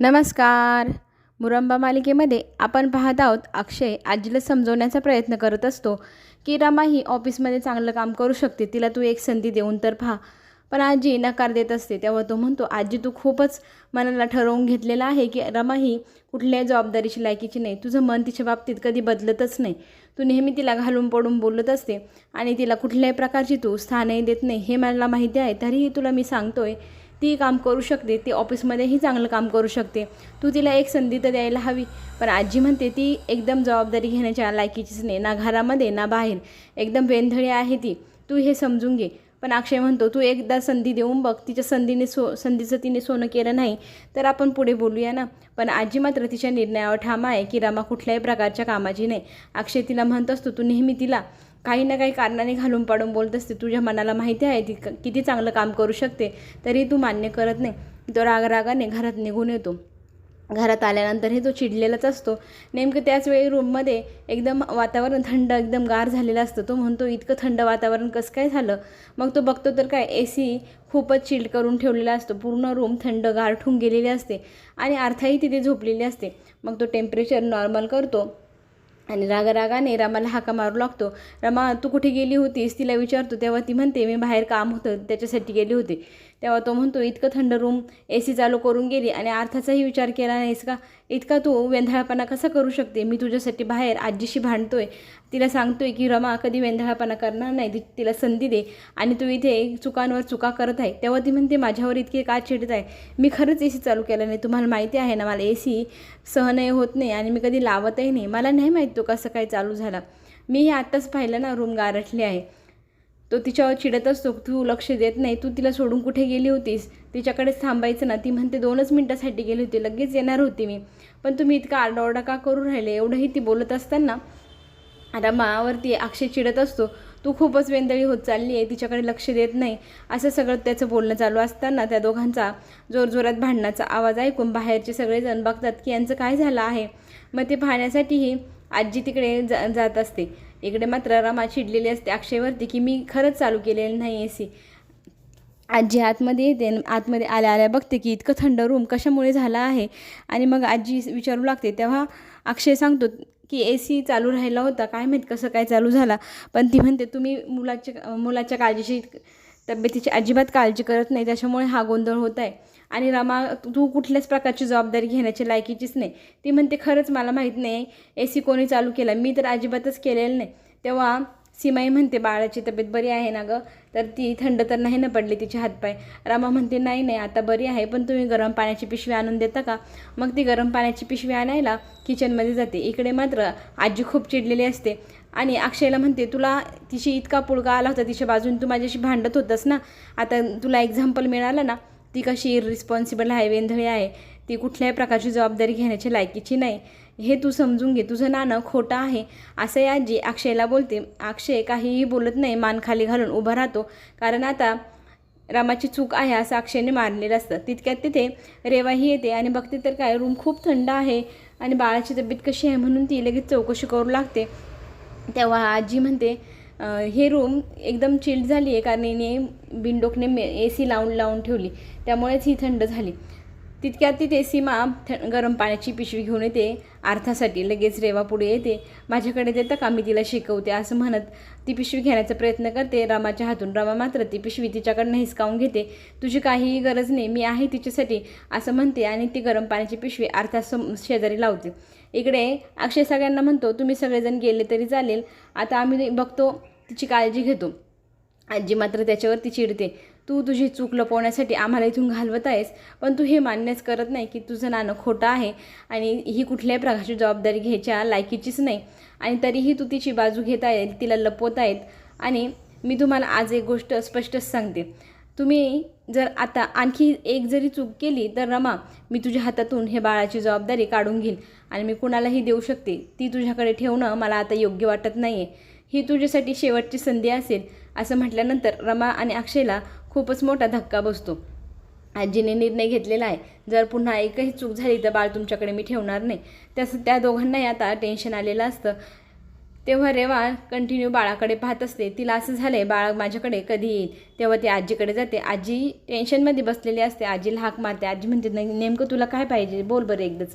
नमस्कार. मुरंबा मालिकेमध्ये आपण पाहत आहोत अक्षय आजीला समजवण्याचा प्रयत्न करत असतो की रमा ही ऑफिसमध्ये चांगलं काम करू शकते तिला तू एक संधी देऊन तर पहा. पण आजी नकार देत असते तेव्हा तो म्हणतो आजी तू खूपच मनाला ठरवून घेतलेला आहे की रमा ही कुठल्याही जबाबदारीची लायकीची नाही. तुझं मन तिच्या बाबतीत कधी बदलतच नाही. तू नेहमी तिला घालून पडून बोलत असते आणि तिला कुठल्याही प्रकारची तू स्थानही देत नाही. हे मला माहिती आहे तरीही तुला मी सांगतोय ती काम करू शकते ती ऑफिसमध्येही चांगलं काम करू शकते. तू तिला एक संधी तर द्यायला हवी पण आजी म्हणते ती एकदम जबाबदारी घेण्याच्या लायकीचीच नाही ना घरामध्ये ना बाहेर. एकदम वेंधळी आहे ती. तू हे समजून घे. पण अक्षय म्हणतो तू एकदा संधी देऊन बघ तिच्या संधीने सो संधीचं तिने सोनं केलं नाही तर आपण पुढे बोलूया ना. पण आजी मात्र तिच्या निर्णयावर ठाम आहे की रमा कुठल्याही प्रकारच्या कामाची नाही. अक्षय तिला म्हणत असतो तू नेहमी तिला काही ना काही कारणाने घालून पाडून बोलत असते. तुझ्या मनाला माहिती आहे ती किती चांगलं काम करू शकते तरी तू मान्य करत नाही. तो रागरागाने घरात निघून येतो. घरात आल्यानंतरही तो चिडलेलाच असतो. नेमकं त्याच वेळी रूममध्ये एकदम वातावरण थंड एकदम गार झालेलं असतं. तो म्हणतो इतकं थंड वातावरण कसं काय झालं? मग तो बघतो तर काय ए सी खूपच चिल्ड करून ठेवलेला असतो. पूर्ण रूम थंड गारठून गेलेली असते आणि अर्थाही तिथे झोपलेली असते. मग तो टेम्परेचर नॉर्मल करतो. आणि रागारागाने रामाला हाका मारू लागतो. रमा तू कुठे गेली होतीस? तिला विचारतो. तेव्हा ती म्हणते मी बाहेर काम होतं त्याच्यासाठी गेली होती. तेव्हा तो म्हणतो इतकं थंड रूम ए सी चालू करून गेली आणि अर्थाचाही विचार केला नाहीस का? इतका तू वेंधळापणा कसा करू शकते? मी तुझ्यासाठी बाहेर आजीशी भांडतोय. तिला सांगतोय की रमा कधी वेंधळापणा करणार नाही. तिला संधी दे आणि तू इथे चुकांवर चुका करत आहे. तेव्हा ती म्हणते माझ्यावर इतके का चिडत आहे? मी खरंच ए सी चालू केलं नाही. तुम्हाला माहिती आहे ना मला ए सी सहनही होत नाही आणि मी कधी लावतही नाही. मला नाही माहीत तो कसं काय चालू झाला. मी हे आत्ताच पाहिलं ना रूम गारठली आहे. तो तिच्यावर चिडत असतो तू लक्ष देत नाही तू तिला सोडून कुठे गेली होतीस? तिच्याकडेच थांबायचं ना. ती म्हणते दोनच मिनटासाठी गेली होती लगेच येणार होती मी. पण तुम्ही इतका आरडाओरडा का करू राहिले? एवढंही ती बोलत असताना रमावरती अक्षय चिडत असतो. तू खूपच वेंदळी होत चालली आहे तिच्याकडे लक्ष देत नाही. असं सगळं त्याचं बोलणं चालू असताना त्या दोघांचा जोरजोरात भांडणाचा आवाज ऐकून बाहेरचे सगळेजण बघतात की यांचं काय झालं आहे. मग ते पाहण्यासाठीही आजी तिकडे जा जात असते. इकडे मात्र रमा चिडलेली असते. अक्षयवरती की मी खरंच चालू केलेलं नाही ए सी. आजी आतमध्ये येते आतमध्ये आल्या आल्या बघते की इतकं थंड रूम कशामुळे झाला आहे. आणि मग आजी विचारू लागते. तेव्हा अक्षय सांगतो की ए सी चालू राहिला होता. काय माहीत कसं काय चालू झाला. पण ती म्हणते तुम्ही मुलाच्या मुलाच्या काळजीची तब्येतीची अजिबात काळजी करत नाही. त्याच्यामुळे हा गोंधळ होत आहे. आणि रमा तू कुठल्याच प्रकारची जबाबदारी घेण्याची लायकीचीच नाही. ती म्हणते खरंच मला माहीत नाही ए सी कोणी चालू केला? मी तर अजिबातच केलेलं नाही. तेव्हा सीमाई म्हणते बाळाची तब्येत बरी आहे ना गं? तर ती थंड तर नाही ना पडली तिचे हातपाय. रामा म्हणते नाही नाही आता बरी आहे पण तुम्ही गरम पाण्याची पिशवी आणून देता का? मग ती गरम पाण्याची पिशवी आणायला किचनमध्ये जाते. इकडे मात्र आजी खूप चिडलेली असते. आणि अक्षयला म्हणते तुला तिची इतका पुळगा आला होता तिच्या बाजून तू माझ्याशी भांडत होतस ना? आता तुला एक्झाम्पल मिळालं ना ती कशी रिस्पॉन्सिबल आहे वेंधळी आहे ती कुठल्याही प्रकारची जबाबदारी घेण्याची लायकीची नाही. हे तू समजून घे. तुझं नाणं खोटं आहे. असं आजी अक्षयला बोलते. अक्षय काहीही बोलत नाही. मान खाली घालून उभा राहतो. कारण आता रामाची चूक आहे असं अक्षयने मारलेलं असतं. तितक्यात तिथे रेवाही येते आणि बघते तर काय रूम खूप थंड आहे आणि बाळाची तब्येत कशी आहे म्हणून ती लगेच चौकशी करू लागते. तेव्हा आजी म्हणते हे रूम एकदम चिल्ड झाली आहे कारण बिंडोकने मे ए सी लावून लावून ठेवली. त्यामुळेच ही थंड झाली. तितक्यात तिथे सीमा थ गरम पाण्याची पिशवी घेऊन येते. अर्थासाठी लगेच रेवा पुढे येते. माझ्याकडे देतं का? मी तिला शिकवते असं म्हणत ती पिशवी घेण्याचा प्रयत्न करते. रामाच्या हातून रमा मात्र ती पिशवी तिच्याकडनं हिसकावून घेते. तुझी काहीही गरज नाही मी आहे तिच्यासाठी असं म्हणते आणि ती गरम पाण्याची पिशवी अर्थासम शेजारी लावते. इकडे अक्षय सगळ्यांना म्हणतो तुम्ही सगळेजण गेले तरी चालेल. आता आम्ही बघतो तिची काळजी घेतो. आजी मात्र त्याच्यावरती चिडते. तू तुझी चूक लपवण्यासाठी आम्हाला इथून घालवत आहेस पण तू हे मान्यच करत नाही की तुझं नाणं खोटं आहे आणि ही कुठल्याही प्रकारची जबाबदारी घ्यायच्या लायकीचीच नाही. आणि तरीही तू तिची बाजू घेत आहे तिला लपवत आहेत. आणि मी तुम्हाला आज एक गोष्ट स्पष्टच सांगते. तुम्ही जर आता आणखी एक जरी चूक केली तर रमा मी तुझ्या हातातून हे बाळाची जबाबदारी काढून घेईल आणि मी कुणालाही देऊ शकते. ती तुझ्याकडे ठेवणं मला आता योग्य वाटत नाही आहे ही तुझ्यासाठी शेवटची संधी असेल असं म्हटल्यानंतर रमा आणि अक्षयला खूपच मोठा धक्का बसतो. आजीने निर्णय घेतलेला आहे. जर पुन्हा एकही चूक झाली तर बाळ तुमच्याकडे मी ठेवणार नाही. तसं त्या दोघांनाही आता टेन्शन आलेलं असतं. तेव्हा रेवा कंटिन्यू बाळाकडे पाहत असते. तिला असं झालं आहे बाळ माझ्याकडे कधी येईल? तेव्हा ती आजीकडे जाते. आजी टेन्शनमध्ये बसलेली असते. आजीला हाक मारते. आजी म्हणते नाही नेमकं तुला काय पाहिजे? बोल बरं एकदाच.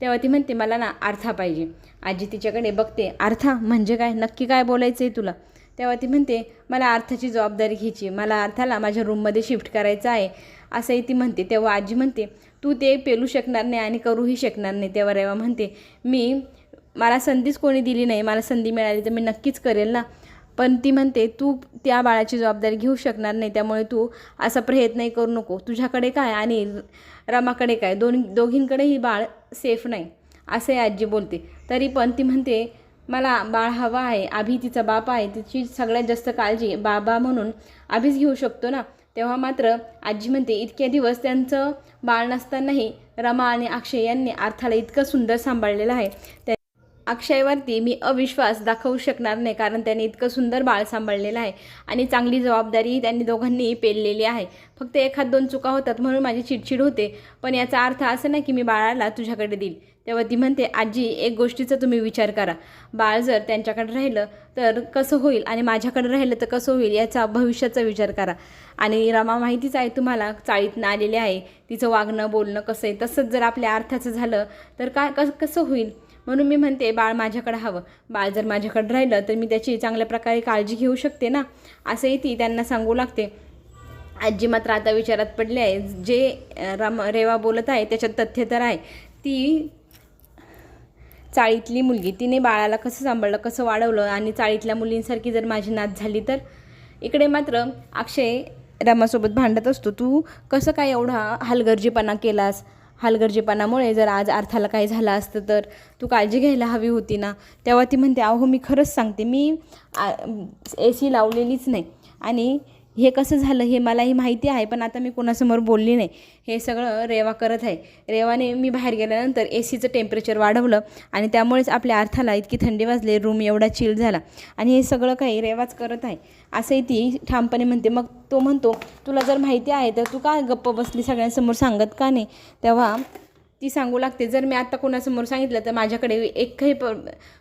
तेव्हा ती म्हणते मला ना अर्था पाहिजे. आजी तिच्याकडे बघते अर्था म्हणजे काय? नक्की काय बोलायचं आहे तुला? तेव्हा ती म्हणते मला अर्थाची जबाबदारी घ्यायची मला अर्थाला माझ्या रूममध्ये शिफ्ट करायचं आहे. असंही ती म्हणते. तेव्हा आजी म्हणते तू ते पेलू शकणार नाही आणि करूही शकणार नाही. तेव्हा रेवा म्हणते मी मला संधीच कोणी दिली नाही मला संधी मिळाली तर मी नक्कीच करेल ना. पण ती म्हणते तू त्या बाळाची जबाबदारी घेऊ शकणार नाही त्यामुळे तू असा प्रयत्नही करू नको. तुझ्याकडे काय आणि रमाकडे काय? दोन दोघींकडेही बाळ सेफ नाही असे आजी बोलते. तरी पण ती म्हणते मला बाळ हवा आहे आभी तिचा बाप आहे तिची सगळ्यात जास्त काळजी बाबा म्हणून आभीच घेऊ शकतो ना. तेव्हा मात्र आजी म्हणते इतक्या दिवस त्यांचं बाळ नसतानाही रमा आणि अक्षय यांनी अर्थाला इतकं सुंदर सांभाळलेलं आहे. त्या अक्षयवरती मी अविश्वास दाखवू शकणार नाही कारण त्याने इतकं सुंदर बाळ सांभाळलेलं आहे आणि चांगली जबाबदारी त्यांनी दोघांनी पेललेली आहे. फक्त एखाद दोन चुका होतात म्हणून माझी चिडचिड होते पण याचा अर्थ असं नाही की मी बाळाला तुझ्याकडे देईल. तेव्हा ती म्हणते आजी एक गोष्टीचा तुम्ही विचार करा. बाळ जर त्यांच्याकडे राहिलं तर कसं होईल आणि माझ्याकडे राहिलं तर कसं होईल याचा भविष्याचा विचार करा. आणि रमा माहितीच आहे तुम्हाला चाळीतनं आलेले आहे. तिचं वागणं बोलणं कसं आहे तसंच जर आपल्या अर्थाचं झालं तर काय कस कसं होईल? म्हणून मी म्हणते बाळ माझ्याकडे हवं. बाळ जर माझ्याकडे राहिलं तर मी त्याची चांगल्या प्रकारे काळजी घेऊ शकते ना. असंही ती त्यांना सांगू लागते. आजी मात्र आता विचारात पडली आहे जे रम राम रेवा बोलत आहे त्याच्यात तथ्य तर आहे. ती चाळीतली मुलगी तिने बाळाला कसं सांभाळलं कसं वाढवलं आणि चाळीतल्या मुलींसारखी जर माझी नात झाली तर? इकडे मात्र अक्षय रमासोबत भांडत असतो. तू कसं काय एवढा हलगर्जीपणा केलास? हलगर्जीपणामुळे जर आज अर्थाला काही झालं असतं तर तू काळजी घ्यायला हवी होती ना. तेव्हा ती म्हणते अहो मी खरंच सांगते मी ए सी लावलेलीच नाही. आणि हे कसं झालं हे मलाही माहिती आहे पण आता मी कोणासमोर बोलली नाही. हे सगळं रेवा करत आहे. रेवाने मी बाहेर गेल्यानंतर ए सीचं टेम्परेचर वाढवलं आणि त्यामुळेच आपल्या अर्थाला इतकी थंडी वाजली रूम एवढा चिल झाला. आणि हे सगळं काही रेवाच करत आहे. असंही ती ठामपणे म्हणते मग तो म्हणतो तुला जर माहिती आहे तर तू का गप्प बसली? सगळ्यांसमोर सांगत का नाही? तेव्हा ती सांगू लागते. जर मी आत्ता कोणासमोर सांगितलं तर माझ्याकडे एकही प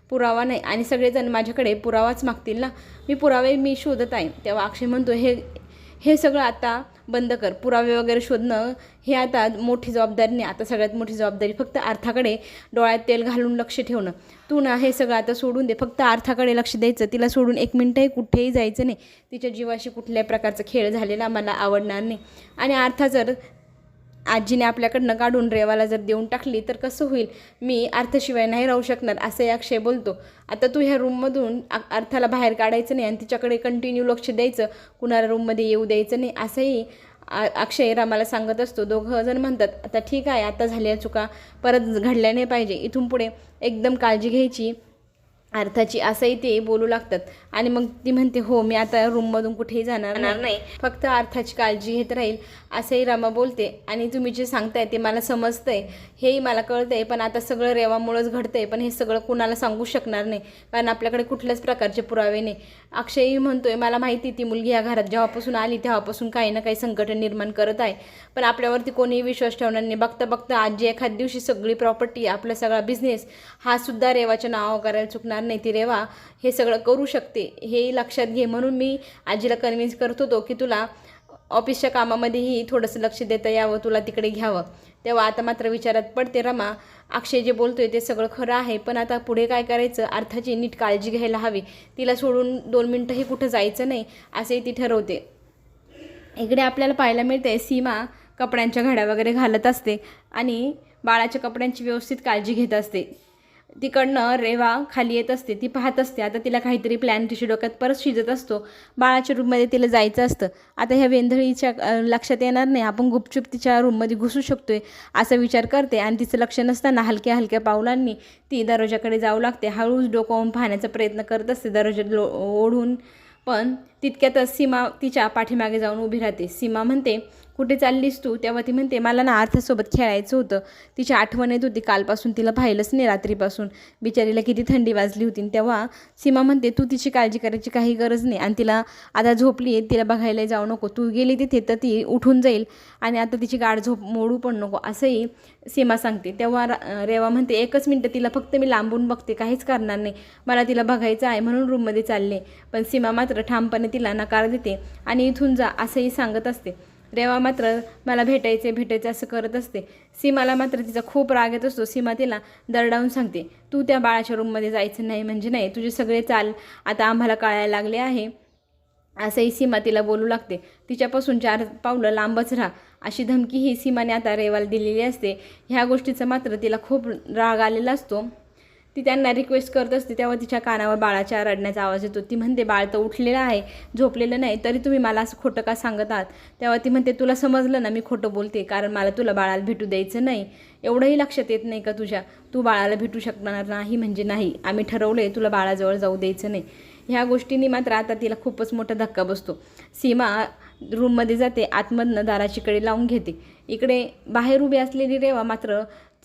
पुरावा नाही. आणि सगळेजण माझ्याकडे पुरावाच मागतील ना? मी पुरावे मी शोधत आहे. तेव्हा अक्षय म्हणतो हे हे सगळं आता बंद कर. पुरावे वगैरे शोधणं हे आता मोठी जबाबदारी नाही. आता सगळ्यात मोठी जबाबदारी फक्त अर्थाकडे डोळ्यात तेल घालून लक्ष ठेवणं. तू ना हे सगळं आता सोडून दे. फक्त अर्थाकडे लक्ष द्यायचं. तिला सोडून एक मिनटंही कुठेही जायचं नाही. तिच्या जीवाशी कुठल्याही प्रकारचा खेळ झालेला मला आवडणार नाही. आणि अर्था जर आजीने आपल्याकडनं काढून रेवाला जर देऊन टाकली तर कसं होईल? मी अर्थशिवाय नाही राहू शकणार असंही अक्षय बोलतो. आता तू ह्या रूममधून अर्थाला बाहेर काढायचं नाही आणि तिच्याकडे कंटिन्यू लक्ष द्यायचं कुणाला रूममध्ये येऊ द्यायचं नाही असंही आ- अक्षय रामाला सांगत असतो. दोघं जण म्हणतात आता ठीक आहे आता झाल्या चुका परत घडल्या नाही पाहिजे. इथून पुढे एकदम काळजी घ्यायची. अर्थाची असंही ते बोलू लागतात. आणि मग ती म्हणते हो मी आता रूममधून कुठेही जाणार नाही. फक्त अर्थाची काळजी घेत राहील असंही रमा बोलते. आणि तुम्ही जे सांगताय ते मला समजतंय. हेही मला कळतंय पण आता सगळं रेवामुळंच घडतंय. पण हे सगळं कुणाला सांगू शकणार नाही. कारण आपल्याकडे कुठल्याच प्रकारचे पुरावे नाही. अक्षयही म्हणतोय मला माहिती ती मुलगी या घरात जेव्हापासून आली तेव्हापासून काही ना काही संकट निर्माण करत आहे. पण आपल्यावरती कोणीही विश्वास ठेवणार नाही. बघता बघता आजी एखाद दिवशी सगळी प्रॉपर्टी आपला सगळा बिझनेस हा सुद्धा रेवाच्या नावावर करायला चुकणार नाही ती रेवा हे सगळं करू शकते. हे लक्षात घे. म्हणून मी आजीला कन्व्हिन्स करत होतो की तुला ऑफिसच्या कामामध्येही थोडंसं लक्ष देता यावं तुला तिकडे घ्यावं. तेव्हा आता मात्र विचारात पडते रमा. अक्षय जे बोलतोय ते सगळं खरं आहे पण आता पुढे काय करायचं? अर्थाची नीट काळजी घ्यायला हवी. तिला सोडून दोन मिनटंही कुठं जायचं नाही असे ती ठरवते. इकडे आपल्याला पाहायला मिळते सीमा कपड्यांच्या घड्या वगैरे घालत असते आणि बाळाच्या कपड्यांची व्यवस्थित काळजी घेत असते. तिकडनं रेवा खाली येत असते ती पाहत असते. आता तिला काहीतरी प्लॅन तिच्या डोक्यात परत शिजत असतो. बाळाच्या रूममध्ये तिला जायचं असतं. आता ह्या वेंधळीच्या लक्षात येणार नाही. आपण गुपचूप तिच्या रूममध्ये घुसू शकतोय असा विचार करते आणि तिचं लक्ष नसताना हलक्या हलक्या पावलांनी ती दरवाजाकडे जाऊ लागते. हळूच डोकावून पाहण्याचा प्रयत्न करत असते. दरोजा लो ओढून पण तितक्यातच सीमा तिच्या पाठीमागे जाऊन उभी राहते. सीमा म्हणते कुठे चाललीस तू? तेव्हा ती म्हणते मला ना अर्थासोबत खेळायचं होतं. तिची आठवण येत होती कालपासून तिला पाहिलंच नाही रात्रीपासून. बिचारीला किती थंडी वाजली होती. आणि तेव्हा सीमा म्हणते तू तिची काळजी करायची काही गरज नाही. आणि तिला आता झोपली आहे. तिला बघायला जाऊ नको. तू गेली तिथे तर ती उठून जाईल. आणि आता तिची गाड झोप मोडू पण नको. असंही सीमा सांगते. तेव्हा रा- रेवा म्हणते एकच मिनटं तिला फक्त मी लांबून बघते. काहीच करणार नाही. मला तिला बघायचं आहे म्हणून रूममध्ये चालले. पण सीमा मात्र ठामपणे तिला नकार देते आणि इथून जा असंही सांगत असते. रेवा मात्र मला भेटायचे भेटायचे असं करत असते. सीमाला मात्र तिचा खूप राग येत असतो. सीमा तिला दरडावून सांगते तू त्या बाळाच्या रूममध्ये जायचं नाही म्हणजे नाही तुझे सगळे चाल आता आम्हाला कळायला लागले आहे. असंही सीमा तिला बोलू लागते. तिच्यापासून चार पावलं लांबच राहा. अशी धमकी ही सीमाने आता रेवाला दिलेली असते. ह्या गोष्टीचा मात्र तिला खूप राग आलेला असतो. ती त्यांना रिक्वेस्ट करत असते तेव्हा तिच्या कानावर बाळाच्या रडण्याचा आवाज येतो. ती म्हणते बाळ तर उठलेलं आहे झोपलेलं नाही तरी तुम्ही मला असं खोटं का सांगत आहात? तेव्हा ती म्हणते तुला समजलं ना मी खोटं बोलते कारण मला तुला बाळाला भेटू द्यायचं नाही. एवढंही लक्षात येत नाही का तुझ्या? तू बाळाला भेटू शकणार नाही म्हणजे नाही. आम्ही ठरवलं आहे तुला बाळाजवळ जाऊ द्यायचं नाही. ह्या गोष्टींनी मात्र आता तिला खूपच मोठा धक्का बसतो. सीमा रूममध्ये जाते आतमधनं दाराची कडी लावून घेते. इकडे बाहेर उभी असलेली रेवा मात्र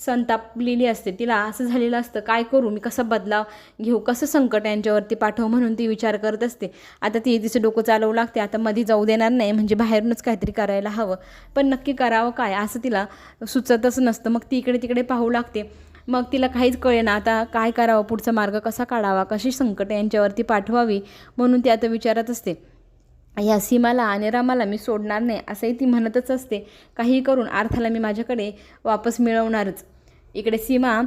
संतापलेली असते. तिला असं झालेलं असतं काय करू? मी कसं बदलाव? घेऊ कसं संकट यांच्यावरती पाठव? म्हणून ती विचार करत असते. आता ती तिचं डोकं चालवू लागते. आता मध्ये जाऊ देणार नाही. म्हणजे बाहेरूनच काहीतरी करायला हवं. पण नक्की करावं काय? असं तिला सुचतच नसतं. मग ती इकडे तिकडे पाहू लागते. मग तिला काहीच कळेना. आता काय करावं? पुढचा मार्ग कसा काढावा? कशी संकट यांच्यावरती पाठवावी? म्हणून ती आता विचारत असते. या सीमाला आणि रामाला मी सोडणार नाही असंही ती म्हणतच असते. काही करून अर्थाला मी माझ्याकडे वापस मिळवणारच. इकडे सीमा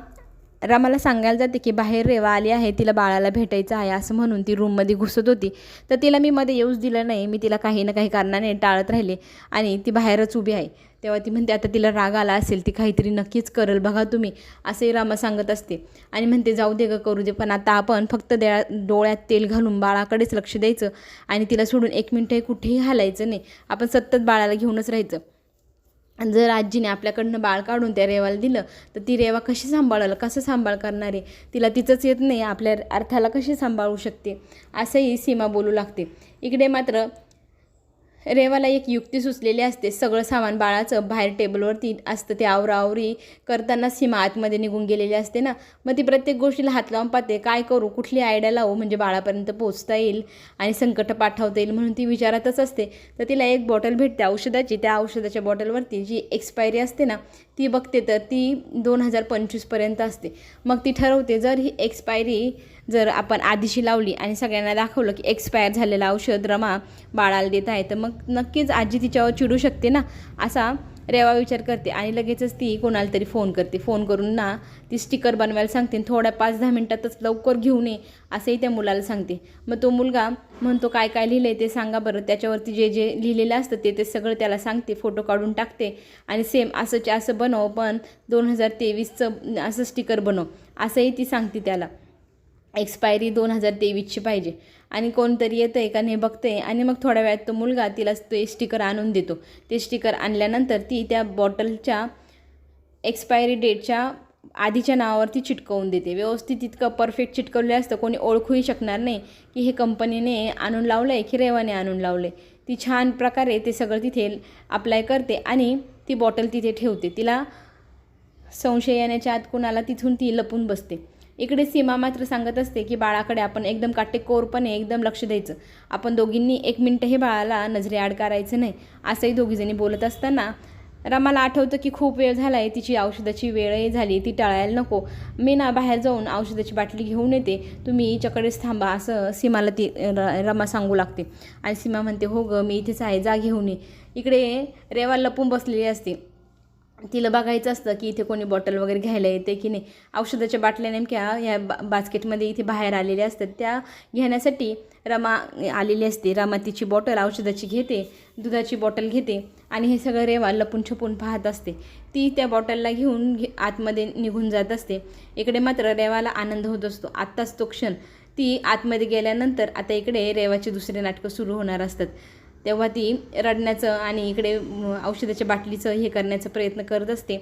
रामाला सांगायला जाते की बाहेर रेवा आली आहे तिला बाळाला भेटायचं आहे असं म्हणून ती रूममध्ये घुसत होती. तर तिला मी मध्ये येऊच दिलं नाही. मी तिला काही ना काही कारणाने टाळत राहिले आणि ती बाहेरच उभी आहे. तेव्हा ती म्हणते आता तिला राग आला असेल ती काहीतरी नक्कीच करेल बघा तुम्ही असंही रामा सांगत असते. आणि म्हणते जाऊ दे ग करू दे पण आता आपण फक्त द्या डोळ्यात तेल घालून बाळाकडेच लक्ष द्यायचं आणि तिला सोडून एक मिनटंही कुठेही हालायचं नाही. आपण सतत बाळाला घेऊनच राहायचं. जर आजीने आपल्याकडनं बाळ काढून त्या रेवाला दिलं तर ती रेवा कशी सांभाळाल कसं सांभाळ करणार? आहे तिला तिचंच येत नाही आपल्या अर्थाला कशी सांभाळू शकते? असंही सीमा बोलू लागते. इकडे मात्र रेवाला एक युक्ती सुचलेली असते. सगळं सामान बाळाचं बाहेर टेबलवरती असतं. ते आवराआवरी करताना सीमा आतमध्ये निघून गेलेली असते ना. मग ती प्रत्येक गोष्टीला हात लावून पाहते काय करू? कुठली आयडिया लावू? म्हणजे बाळापर्यंत पोचता येईल आणि संकट पाठवता येईल म्हणून ती विचारातच असते. तर तिला एक बॉटल भेटते औषधाची. त्या औषधाच्या बॉटलवरती जी एक्सपायरी असते ना ती बघते तर ती दोन हजार पंचवीसपर्यंत असते. मग ती ठरवते जर ही एक्सपायरी जर आपण आधीशी लावली आणि सगळ्यांना दाखवलं की एक्सपायर झालेलं औषध रमा बाळाला देत आहे तर मग नक्कीच आजी तिच्यावर चिडू शकते ना? असा रेवा विचार करते आणि लगेचच ती कोणाला तरी फोन करते. फोन करून ना ती स्टिकर बनवायला सांगते आणि थोड्या पाच दहा मिनटातच लवकर घेऊन ये असंही त्या मुलाला सांगते. मग तो मुलगा म्हणतो काय काय लिहिलं आहे ते सांगा बरं. त्याच्यावरती जे जे लिहिलेलं असतं ते ते सगळं त्याला सांगते फोटो काढून टाकते आणि सेम असंच्या असं बनव पण दोन हजार तेवीसचं असं स्टिकर बनव असंही ती सांगते त्याला. एक्सपायरी दोन हजार तेवीसची पाहिजे. आणि कोणतरी येतं आहे का नाही बघतं आहे आणि मग थोड्या वेळात तो मुलगा तिला ते स्टिकर आणून देतो. ते स्टिकर आणल्यानंतर ती त्या बॉटलच्या एक्सपायरी डेटच्या आधीच्या नावावरती चिटकवून देते. व्यवस्थित इतकं परफेक्ट चिटकवलेलं असतं. कोणी ओळखूही शकणार नाही की हे कंपनीने आणून लावलं आहे की रेवाने आणून लावलं आहे ती छान प्रकारे ते सगळं तिथे अप्लाय करते आणि ती बॉटल तिथे ठेवते. तिला संशय येण्याच्या आत कुणाला तिथून ती लपून बसते. इकडे सीमा मात्र सांगत असते की बाळाकडे आपण एकदम काटेकोरपणे एकदम लक्ष द्यायचं. आपण दोघींनी एक मिनटंही बाळाला नजरेआड करायचं नाही असंही दोघीजणी बोलत असताना रमाला आठवतं की खूप वेळ झाला आहे तिची औषधाची वेळही झाली ती टाळायला नको. मी ना बाहेर जाऊन औषधाची बाटली घेऊन येते. तुम्ही इच्याकडेच थांबा असं सीमाला ती र रमा सांगू लागते. आणि सीमा म्हणते हो गं मी इथेच आहे जा घेऊन ये. इकडे रेवा लपून बसलेली असते. तिला बघायचं असतं की इथे कोणी बॉटल वगैरे घ्यायला येते की नाही. औषधाच्या बाटल्या नेमक्या ह्या बा बास्केटमध्ये इथे बाहेर आलेल्या असतात. त्या घेण्यासाठी रमा आलेली असते. रमा तिची बॉटल औषधाची घेते दुधाची बॉटल घेते आणि हे सगळं रेवा लपून छपून पाहत असते. ती त्या बॉटलला घेऊन घे आतमध्ये निघून जात असते. इकडे मात्र रेवाला आनंद होत असतो. आत्ताच तो क्षण ती आतमध्ये गेल्यानंतर आता इकडे रेवाचे दुसरे नाटकं सुरू होणार असतात. तेव्हा ती रडण्याचं आणि इकडे औषधाच्या बाटलीचं हे करण्याचा प्रयत्न करत असते.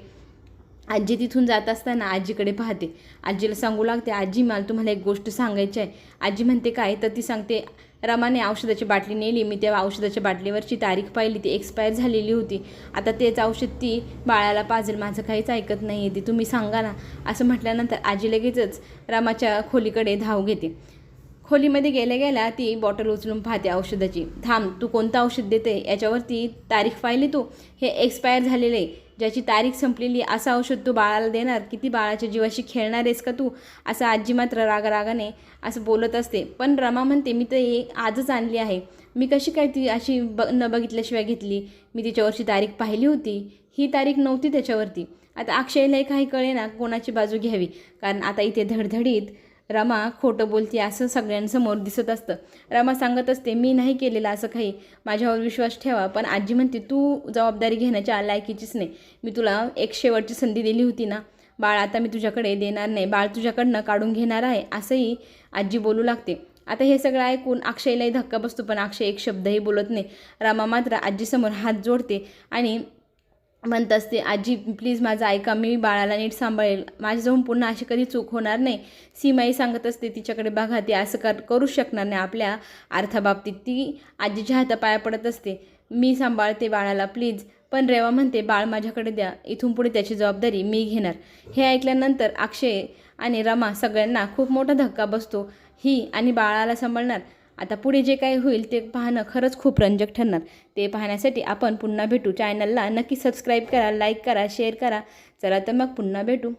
आजी तिथून जात असताना आजीकडे पाहते. आजीला सांगू लागते आजी मला तुम्हाला एक गोष्ट सांगायची आहे. आजी म्हणते काय? तर ती सांगते रमाने औषधाची बाटली नेली. मी त्या औषधाच्या बाटलीवरची तारीख पाहिली. ती एक्सपायर झालेली होती. आता तेच औषध ती बाळाला पाजेल. माझं काहीच ऐकत नाही आहे ती. तुम्ही सांगा ना. असं म्हटल्यानंतर आजी लगेचच रमाच्या खोलीकडे धाव घेते. खोलीमध्ये गेल्या गेल्या ती बॉटल उचलून पाहते औषधाची. थांब तू कोणतं औषध देते? याच्यावरती तारीख पाहिली तू? हे एक्सपायर झालेलं आहे. ज्याची तारीख संपलेली असं औषध तू बाळाला देणार? किती बाळाच्या जीवाशी खेळणार आहेस का तू? असं आजी मात्र रागारागाने असं बोलत असते. पण रमा म्हणते मी तर एक आजच आणली आहे. मी कशी काय ती अशी ब न बघितल्याशिवाय घेतली? मी तिच्यावरची तारीख पाहिली होती. ही तारीख नव्हती त्याच्यावरती. आता अक्षयलाही काही कळेना कोणाची बाजू घ्यावी. कारण आता इथे धडधडीत रमा खोटं बोलते असं सगळ्यांसमोर दिसत असतं. रमा सांगत असते मी नाही केलेलं असं काही. माझ्यावर विश्वास ठेवा. पण आजी म्हणते तू जबाबदारी घेण्याच्या लायकीचीच नाही. मी तुला एक शेवटची संधी दिली होती ना. बाळ आता मी तुझ्याकडे देणार नाही. बाळ तुझ्याकडनं काढून घेणार आहे असंही आजी बोलू लागते. आता हे सगळं ऐकून अक्षयलाही धक्का बसतो पण अक्षय एक शब्दही बोलत नाही. रमा मात्र आजीसमोर हात जोडते आणि म्हणत असते आजी प्लीज माझं ऐका मी बाळाला नीट सांभाळेल. माझ्याजवळून पुन्हा अशी कधी चूक होणार नाही. सीमाई सांगत असते तिच्याकडे बघा ती असं कर करूच शकणार नाही आपल्या अर्थाबाबतीत. ती आजीच्या हातापाया पडत असते मी सांभाळते बाळाला प्लीज पण रेवा म्हणते बाळ माझ्याकडे द्या. इथून पुढे त्याची जबाबदारी मी घेणार. हे ऐकल्यानंतर अक्षय आणि रमा सगळ्यांना खूप मोठा धक्का बसतो. ही आणि बाळाला सांभाळणार आता पुढे जे काही होईल ते पाहणं खरंच खूप रंजक ठरणार. ते पाहण्यासाठी आपण पुन्हा भेटू चॅनलला नक्की सबस्क्राईब करा लाईक करा शेअर करा. चला तर मग पुन्हा भेटू.